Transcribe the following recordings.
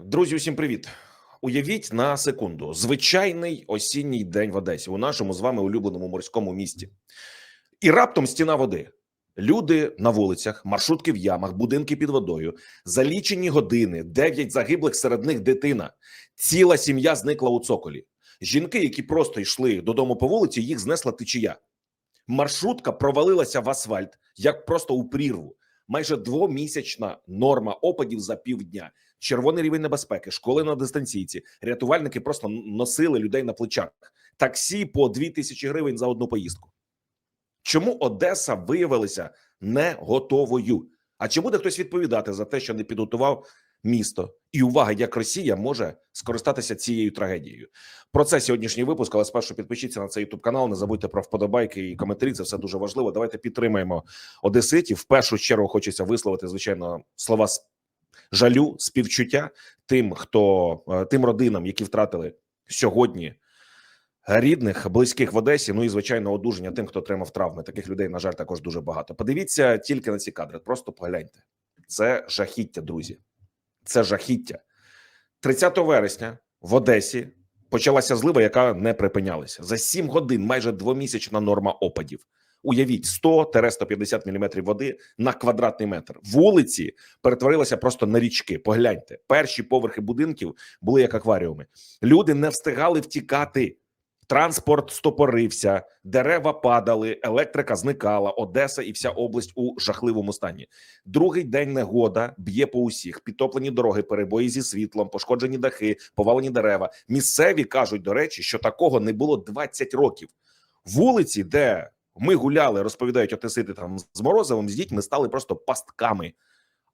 Друзі, усім привіт. Уявіть на секунду звичайний осінній день в Одесі у нашому з вами улюбленому морському місті, і раптом стіна води. Люди на вулицях, маршрутки в ямах, будинки під водою, за лічені години, дев'ять загиблих серед них дитина. Ціла сім'я зникла у цоколі. Жінки, які просто йшли додому по вулиці, їх знесла течія. Маршрутка провалилася в асфальт, як просто у прірву. Майже двомісячна норма опадів за півдня червоний рівень небезпеки, школи на дистанційці. Рятувальники просто носили людей на плечах. Таксі по 2 тисячі гривень за одну поїздку. Чому Одеса виявилася не готовою? А чи буде хтось відповідати за те, що не підготував місто? І увага, як Росія може скористатися цією трагедією? Про це сьогоднішній випуск. Але спершу підпишіться на цей ютуб канал. Не забудьте про вподобайки і коментарі. Це все дуже важливо. Давайте підтримаємо одеситів. В першу чергу хочеться висловити звичайно слова жалю, співчуття тим, хто е, тим родинам, які втратили сьогодні рідних, близьких в Одесі. Ну і звичайно, одужання тим, хто отримав травми. Таких людей, на жаль, також дуже багато. Подивіться тільки на ці кадри. Просто погляньте. Це жахіття, друзі. Це жахіття. 30 вересня в Одесі почалася злива, яка не припинялася. За 7 годин майже двомісячна норма опадів. Уявіть 100-150 мм води на квадратний метр. Вулиці перетворилися просто на річки. Погляньте, перші поверхи будинків були як акваріуми. Люди не встигали втікати. Транспорт стопорився, дерева падали, електрика зникала. Одеса і вся область у жахливому стані. Другий день негода б'є по усіх. Підтоплені дороги, перебої зі світлом, пошкоджені дахи, повалені дерева. Місцеві кажуть, до речі, що такого не було 20 років. Вулиці, де ми гуляли, розповідають отесити там з Морозовим, з дітьми стали просто пастками.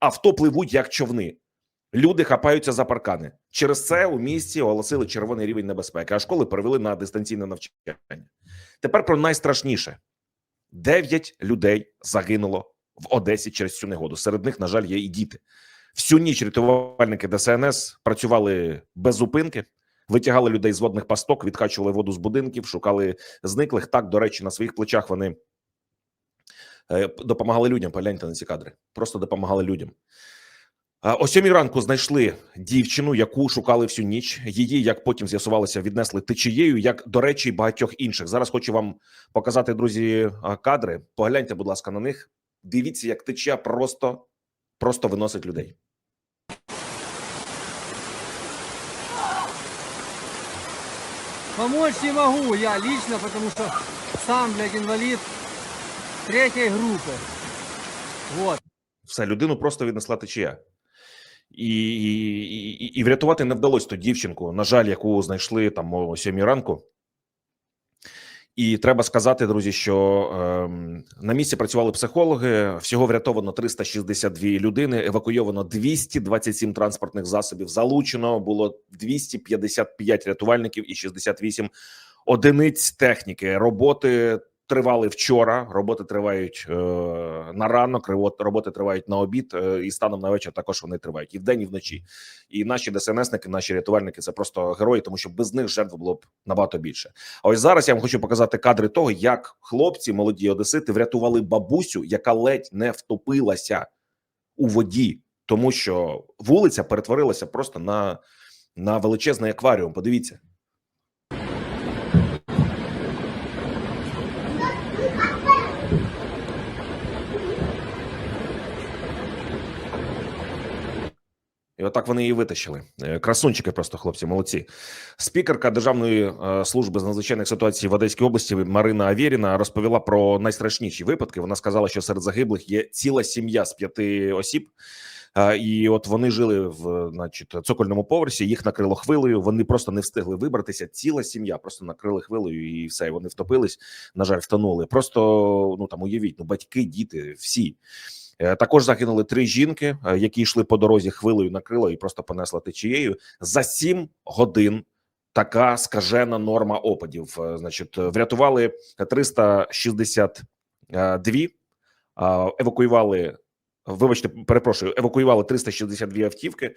Авто пливуть як човни. Люди хапаються за паркани. Через це у місті оголосили червоний рівень небезпеки, а школи перевели на дистанційне навчання. Тепер про найстрашніше: дев'ять людей загинуло в Одесі через цю негоду. Серед них, на жаль, є і діти. Всю ніч рятувальники ДСНС працювали без зупинки, витягали людей з водних пасток, відкачували воду з будинків, шукали зниклих. Так, до речі, на своїх плечах вони е, допомагали людям. Погляньте на ці кадри. Просто допомагали людям. А, О сьомій ранку знайшли дівчину, яку шукали всю ніч. Її, як потім з'ясувалося, віднесли течією, як до речі, багатьох інших. Зараз хочу вам показати, друзі, кадри. Погляньте, будь ласка, на них. Дивіться, як течія просто, просто виносить людей. Помочь не могу я лично, потому что сам, блядь, инвалид третьей группы. Вот. Все, людину просто віднесла течія. І, і, і, врятувати не вдалося ту дівчинку, на жаль, яку знайшли там о сьомій ранку. І треба сказати, друзі, що ем, на місці працювали психологи. Всього врятовано 362 людини, евакуйовано 227 транспортних засобів. Залучено було 255 рятувальників і 68 одиниць техніки. Роботи тривали вчора. Роботи тривають е, на ранок. Роботи тривають на обід, е, і станом на вечір також вони тривають і вдень, і вночі. І наші ДСНСники, наші рятувальники це просто герої, тому що без них жертв було б набагато більше. А ось зараз я вам хочу показати кадри того, як хлопці, молоді одесити, врятували бабусю, яка ледь не втопилася у воді, тому що вулиця перетворилася просто на, на величезний акваріум. Подивіться. І отак вони її витащили. Е, Красунчики, просто хлопці, молодці. Спікерка Державної е, служби з надзвичайних ситуацій в Одеській області Марина Авєріна розповіла про найстрашніші випадки. Вона сказала, що серед загиблих є ціла сім'я з п'яти осіб. Е, І от вони жили в значить, цокольному поверсі. Їх накрило хвилею. Вони просто не встигли вибратися. Ціла сім'я просто накрили хвилею, і все. Вони втопились. На жаль, втонули. Просто ну там уявіть, ну батьки, діти, всі. Е, Також загинули три жінки, е, які йшли по дорозі хвилею, накрило і просто понесла течією за сім годин. Така скажена норма опадів. Е, Значить, врятували 362, а, евакуювали. Вибачте, перепрошую, евакуювали 362 автівки.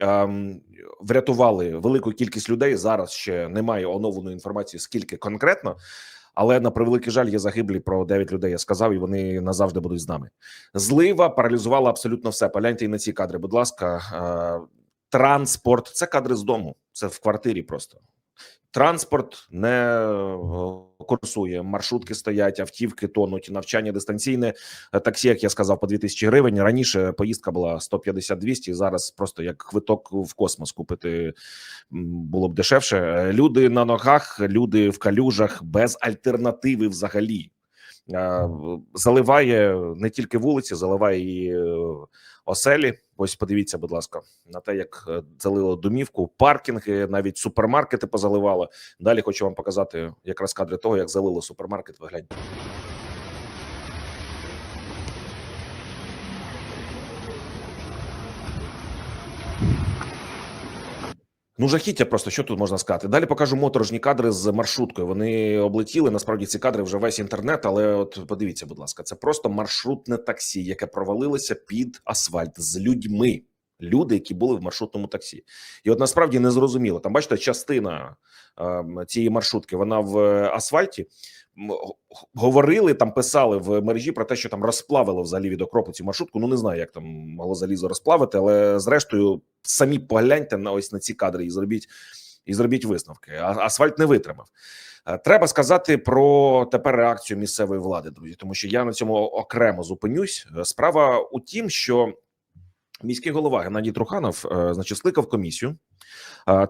ем, Врятували велику кількість людей. Зараз ще немає оновленої інформації, скільки конкретно. Але на превеликий жаль, є загиблі про 9 людей. Я сказав, і вони назавжди будуть з нами. Злива паралізувала абсолютно все. Погляньте і на ці кадри. Будь ласка, е, транспорт. Це кадри з дому, це в квартирі просто. Транспорт не е, курсує, маршрутки стоять, автівки тонуть, навчання дистанційне. Е, Таксі, як я сказав, по 2000 гривень. Раніше поїздка була 150-200, зараз просто як квиток в космос купити було б дешевше. Е, Люди на ногах, люди в калюжах без альтернативи взагалі. Заливає не тільки вулиці, заливає і оселі. Ось подивіться, будь ласка, на те, як е, залило домівку, паркінги, навіть супермаркети позаливало. Далі хочу вам показати якраз кадри того, як залило супермаркет. Вигляньте. Ну, жахіття просто що тут можна сказати. Далі покажу моторожні кадри з маршруткою. Вони облетіли. Насправді ці кадри вже весь інтернет. Але от подивіться, будь ласка, це просто маршрутне таксі, яке провалилося під асфальт з людьми. Люди, які були в маршрутному таксі, і от насправді не зрозуміло. Там бачите, частина е, цієї маршрутки вона в асфальті. Говорили там, писали в мережі про те, що там розплавило взагалі від окропу цю маршрутку. Ну не знаю, як там могло залізо розплавити, але зрештою самі погляньте на ось на ці кадри і зробіть і зробіть висновки. А асфальт не витримав. Е, Треба сказати про тепер реакцію місцевої влади, друзі, тому що я на цьому окремо зупинюсь. Е, Справа у тім, що міський голова Геннадій Труханов, е, значить, скликав комісію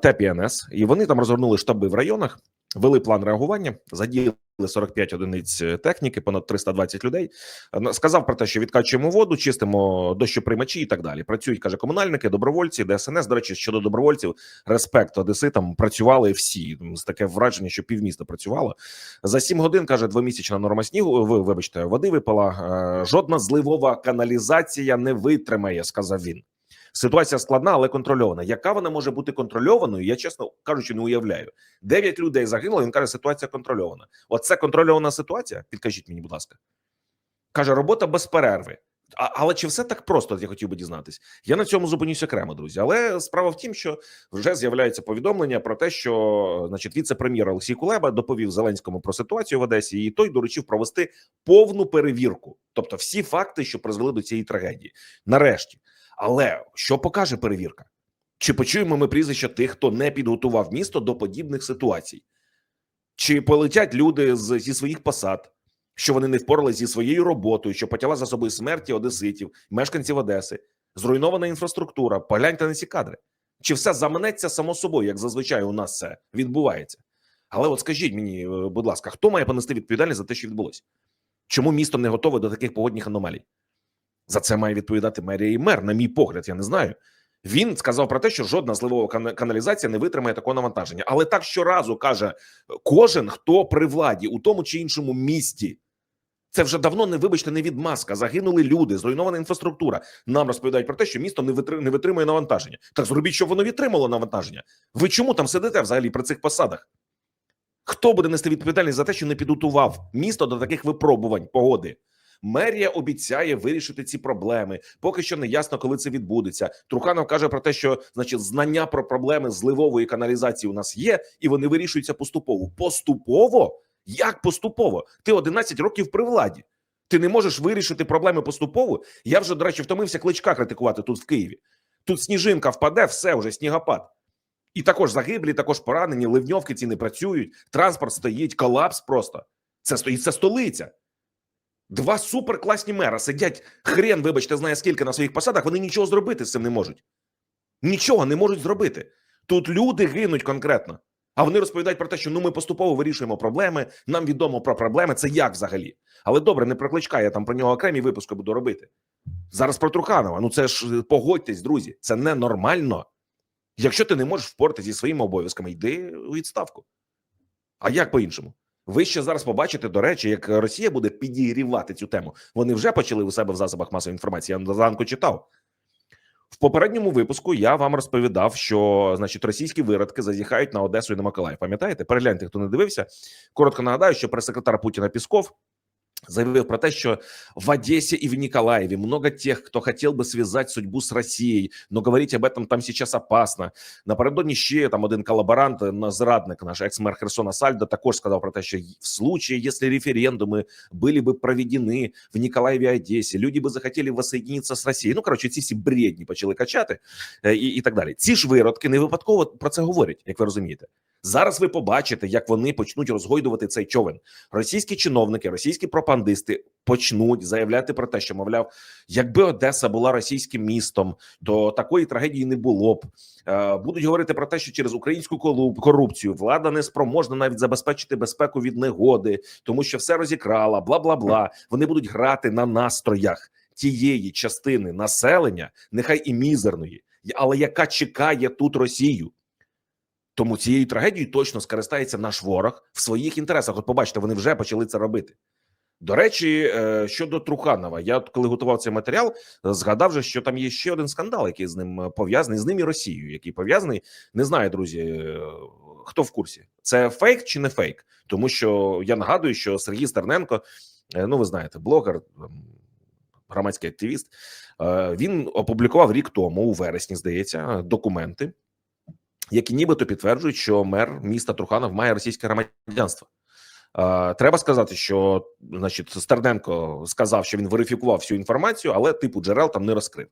ТПНС, і вони там розгорнули штаби в районах, вели план реагування, задіяли 45 одиниць е, техніки, понад 320 людей. Е, Сказав про те, що відкачуємо воду, чистимо дощоприймачі і так далі. Працюють, каже, комунальники, добровольці, ДСНС. До речі, щодо добровольців, респект Одеситам працювали всі. З таке враження, що півміста працювало. За 7 годин каже, двомісячна норма снігу. Ви вибачте, води випала. Е, Жодна зливова каналізація не витримає, сказав він. Ситуація складна, але контрольована. Яка вона може бути контрольованою? Я чесно кажучи, не уявляю. Дев'ять людей загинуло. Він каже, ситуація контрольована. Оце контрольована ситуація. Підкажіть мені, будь ласка. Каже, робота без перерви. А, але чи все так просто? Я хотів би дізнатись. Я на цьому зупинюся окремо, друзі. Але справа в тім, що вже з'являється повідомлення про те, що значить віце-прем'єр Олексій Кулеба доповів Зеленському про ситуацію в Одесі, і той доручив провести повну перевірку, тобто всі факти, що призвели до цієї трагедії. Нарешті, але що покаже перевірка? Чи почуємо ми прізвища тих, хто не підготував місто до подібних ситуацій? Чи полетять люди з, зі своїх посад, що вони не впоралися зі своєю роботою, що потягла за собою смерті одеситів, мешканців Одеси, зруйнована інфраструктура? Погляньте на ці кадри. Чи все заманеться само собою, як зазвичай у нас це відбувається? Але от скажіть мені, е, будь ласка, хто має понести відповідальність за те, що відбулося? Чому місто не готове до таких погодних аномалій? За це має відповідати мерія і мер, на мій погляд, я не знаю. Він сказав про те, що жодна зливова кана- каналізація не витримає такого навантаження. Але так щоразу каже кожен, хто при владі у тому чи іншому місті. Це вже давно не вибачте, не відмазка. Загинули люди, зруйнована інфраструктура. Нам розповідають про те, що місто не витримує навантаження. Так зробіть, щоб воно відтримало навантаження. Ви чому там сидите взагалі при цих посадах? Хто буде нести відповідальність за те, що не підготував місто до таких випробувань погоди? Мерія обіцяє вирішити ці проблеми. Поки що не ясно, коли це відбудеться. Труханов каже про те, що значить знання про проблеми зливової каналізації у нас є, і вони вирішуються поступово. Поступово? Як поступово? Ти 11 років при владі. Ти не можеш вирішити проблеми поступово. Я вже, до речі, втомився кличка критикувати тут в Києві. Тут сніжинка впаде, все вже снігопад. І також загиблі, також поранені, ливньовки ці не працюють, транспорт стоїть, колапс просто. Це стоїть це столиця. Два суперкласні мера сидять, хрен, вибачте, знає скільки на своїх посадах, вони нічого зробити з цим не можуть. Нічого не можуть зробити. Тут люди гинуть конкретно. А вони розповідають про те, що ну ми поступово вирішуємо проблеми. Нам відомо про проблеми. Це як взагалі? Але добре, не про кличка, я там про нього окремі випуски буду робити. Зараз про Труханова. Ну це ж е, погодьтесь, друзі, це ненормально. Якщо ти не можеш впоратися зі своїми обов'язками, йди у відставку. А як по-іншому? Ви ще зараз побачите, до речі, як Росія буде підігрівати цю тему. Вони вже почали у себе в засобах масової інформації. Я зранку читав. В попередньому випуску я вам розповідав, що значить російські виродки зазіхають на Одесу і на Миколаїв. Пам'ятаєте? Перегляньте, хто не дивився. Коротко нагадаю, що прес-секретар Путіна Пісков заявил про те, что в Одессе и в Николаеве много тех, кто хотел бы связать судьбу с Россией, но говорить об этом там сейчас опасно. Напередодні ще там один колаборант, на зрадник, наш екс-мер Херсона Сальдо, також сказав про те, що в случае, если референдумы были бы проведены в Николаеве и Одессе, люди бы захотели воссоединиться с Россией. Ну, коротше, ці всі бредні почали качати е, і, і так далі. Ці ж виродки не випадково про це говорять, як ви розумієте. Зараз ви побачите, як вони почнуть розгойдувати цей човен. Російські чиновники, російські пропагандисти почнуть заявляти про те, що мовляв, якби Одеса була російським містом, то такої трагедії не було б. Е, Будуть говорити про те, що через українську корупцію влада не спроможна навіть забезпечити безпеку від негоди, тому що все розікрала, бла бла бла. Вони будуть грати на настроях тієї частини населення, нехай і мізерної, але яка чекає тут Росію. Тому цією трагедією точно скористається наш ворог в своїх інтересах. От побачите, вони вже почали це робити. До речі, е, щодо Труханова, я коли готував цей матеріал, е, згадав же, що там є ще один скандал, який з ним е, пов'язаний з ним і Росією, який пов'язаний. Не знаю, друзі, хто в курсі, це фейк чи не фейк? Тому що я нагадую, що Сергій Стерненко, ну ви знаєте, блогер, громадський активіст, він опублікував рік тому, у вересні, здається, документи, які нібито підтверджують, що мер міста Труханов має російське громадянство. Е, Треба сказати, що значить Стерненко сказав, що він верифікував всю інформацію, але типу джерел там не розкрив.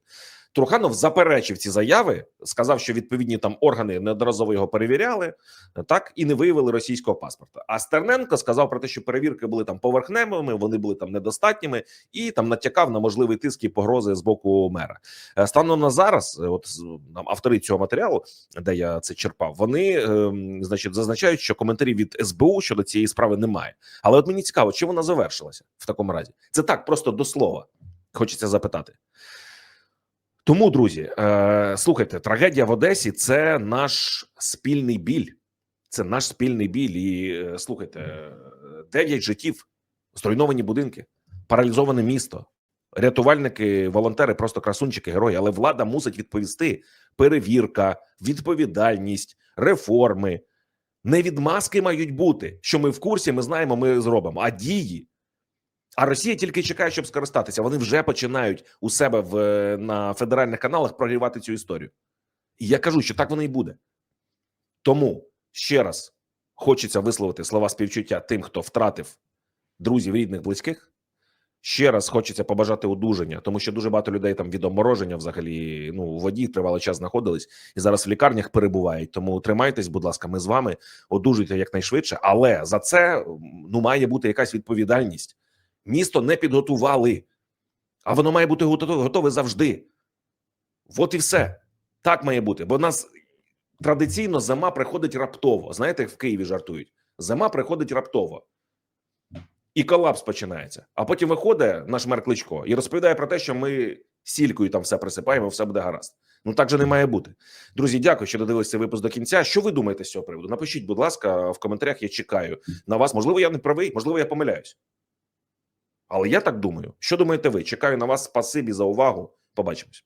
Труханов заперечив ці заяви, сказав, що відповідні там органи неодноразово його перевіряли, так і не виявили російського паспорта. А Стерненко сказав про те, що перевірки були там поверхневими, вони були там недостатніми, і там натякав на можливий тиск і погрози з боку мера. Е, Станом на зараз, е, от нам автори цього матеріалу, де я це черпав, вони ем, значить зазначають, що коментарів від СБУ щодо цієї справи немає. Але от мені цікаво, чи вона завершилася в такому разі? Це так, просто до слова. Хочеться запитати. Тому, друзі, е, слухайте, трагедія в Одесі це наш спільний біль. Це наш спільний біль. І е, слухайте, е, дев'ять життів, зруйновані будинки, паралізоване місто, рятувальники, волонтери, просто красунчики, герої. Але влада мусить відповісти: перевірка, відповідальність, реформи. Не відмазки мають бути, що ми в курсі, ми знаємо, ми зробимо, а дії. А Росія тільки чекає, щоб скористатися. Вони вже починають у себе в е, на федеральних каналах прогрівати цю історію. І я кажу, що так воно і буде. Тому ще раз хочеться висловити слова співчуття тим, хто втратив друзів, рідних, близьких. Ще раз хочеться побажати одужання, тому що дуже багато людей там від обмороження взагалі ну у воді тривалий час знаходились і зараз в лікарнях перебувають. Тому тримайтесь, будь ласка, ми з вами одужуйте якнайшвидше. Але за це ну має бути якась відповідальність. Місто не підготували, а воно має бути готове, завжди. От і все. Так має бути. Бо в нас традиційно зима приходить раптово. Знаєте, як в Києві жартують: зима приходить раптово. І колапс починається. А потім виходить наш мер Кличко і розповідає про те, що ми сількою там все присипаємо, все буде гаразд. Ну так же не має бути. Друзі, дякую, що додивилися випуск до кінця. Що ви думаєте з цього приводу? Напишіть, будь ласка, в коментарях. Я чекаю на вас. Можливо, я не правий, можливо, я помиляюсь. Але я так думаю, що думаєте ви? Чекаю на вас. Спасибі за увагу. Побачимось.